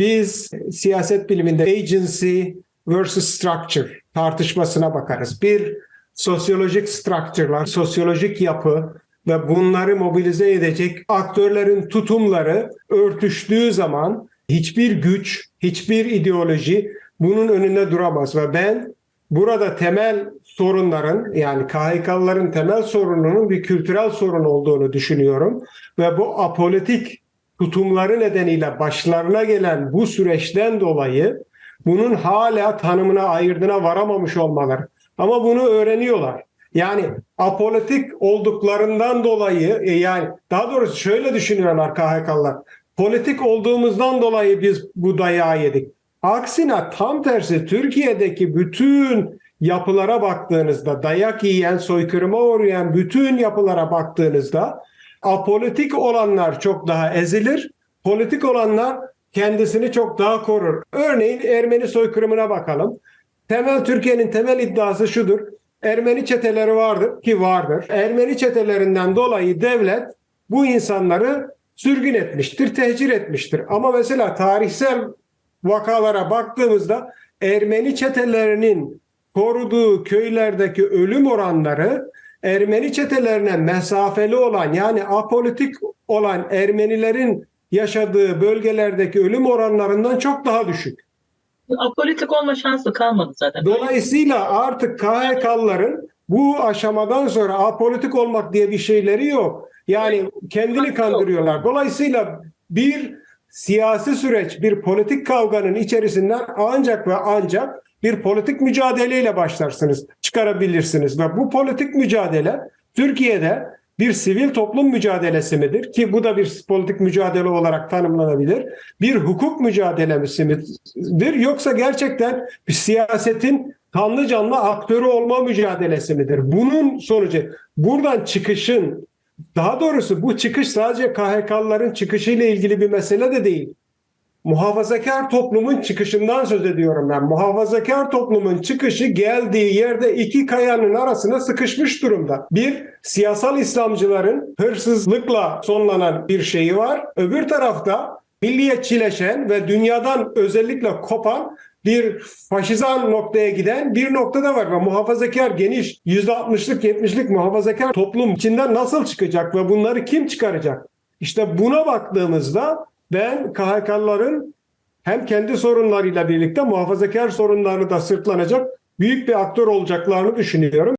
Biz siyaset biliminde agency versus structure tartışmasına bakarız. Bir sosyolojik structure'lar, sosyolojik yapı ve bunları mobilize edecek aktörlerin tutumları örtüştüğü zaman hiçbir güç, hiçbir ideoloji bunun önünde duramaz ve ben burada temel sorunların yani KHK'lıların temel sorununun bir kültürel sorun olduğunu düşünüyorum ve bu apolitik tutumları nedeniyle başlarına gelen bu süreçten dolayı bunun hala tanımına ayırdına varamamış olmaları. Ama bunu öğreniyorlar. Yani apolitik olduklarından dolayı e, yani daha doğrusu şöyle düşünüyorlar KHK'lılar. Politik olduğumuzdan dolayı biz bu dayağı yedik. Aksine tam tersi Türkiye'deki bütün yapılara baktığınızda dayak yiyen, soykırıma uğrayan bütün yapılara baktığınızda apolitik olanlar çok daha ezilir. Politik olanlar kendisini çok daha korur. Örneğin Ermeni soykırımına bakalım. Temel Türkiye'nin temel iddiası şudur. Ermeni çeteleri vardır ki vardır. Ermeni çetelerinden dolayı devlet bu insanları sürgün etmiştir, tehcir etmiştir. Ama mesela tarihsel vakalara baktığımızda Ermeni çetelerinin koruduğu köylerdeki ölüm oranları Ermeni çetelerine mesafeli olan yani apolitik olan Ermenilerin yaşadığı bölgelerdeki ölüm oranlarından çok daha düşük. Apolitik olma şansı kalmadı zaten. Dolayısıyla artık KHK'lıların bu aşamadan sonra apolitik olmak diye bir şeyleri yok. Yani kendini kandırıyorlar. Dolayısıyla bir siyasi süreç, bir politik kavganın içerisinden ancak ve ancak bir politik mücadeleyle başlarsınız, çıkarabilirsiniz. Ve bu politik mücadele Türkiye'de bir sivil toplum mücadelesi midir? Ki bu da bir politik mücadele olarak tanımlanabilir. Bir hukuk mücadelesi midir? Yoksa gerçekten bir siyasetin kanlı canlı aktörü olma mücadelesi midir? Bunun sonucu buradan çıkışın daha doğrusu bu çıkış sadece KHK'lıların çıkışıyla ilgili bir mesele de değil. Muhafazakar toplumun çıkışından söz ediyorum ben. Muhafazakar toplumun çıkışı geldiği yerde iki kayanın arasına sıkışmış durumda. Bir siyasal İslamcıların hırsızlıkla sonlanan bir şeyi var. Öbür tarafta milliyetçileşen ve dünyadan özellikle kopan bir faşizan noktaya giden bir noktada var ve muhafazakar geniş %60'lık 70'lik muhafazakar toplum içinden nasıl çıkacak ve bunları kim çıkaracak? İşte buna baktığımızda ben KHK'lıların hem kendi sorunlarıyla birlikte muhafazakar sorunlarını da sırtlanacak büyük bir aktör olacaklarını düşünüyorum.